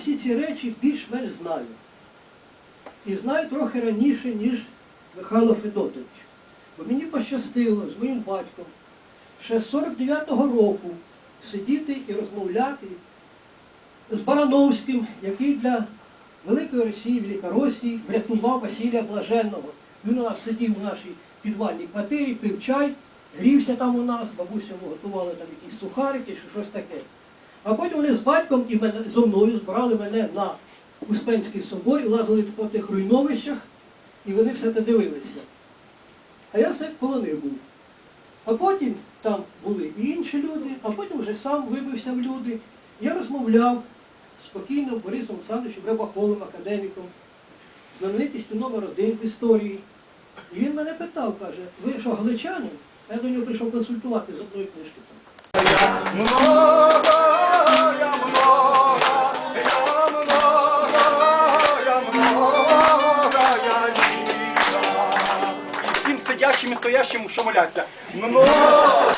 всі ці речі більш-менш знаю. І знаю трохи раніше, ніж Михайло Федотович. Бо мені пощастило з моїм батьком ще з 49-го року сидіти і розмовляти з Барановським, який для Великої Росії, Великоросії врятував Василія Блаженного. Він у нас сидів у нашій підвальній квартирі, пив чай, грівся там у нас, бабуся йому готувала там якісь сухарики чи щось таке. А потім вони з батьком і мене, зо мною збирали мене на Успенський собор і лазили по тих руйновищах, і вони все це дивилися. А я все полонив був. А потім там були і інші люди, а потім вже сам вибився в люди. Я розмовляв спокійно Борисом Олександровичем Рибаковим, академіком, знаменитістю номер один в історії. І він мене питав, каже, ви що, галичанин? Я до нього прийшов консультувати з одної книжки. там. Сидящим і стоящим, що моляться. Много, много,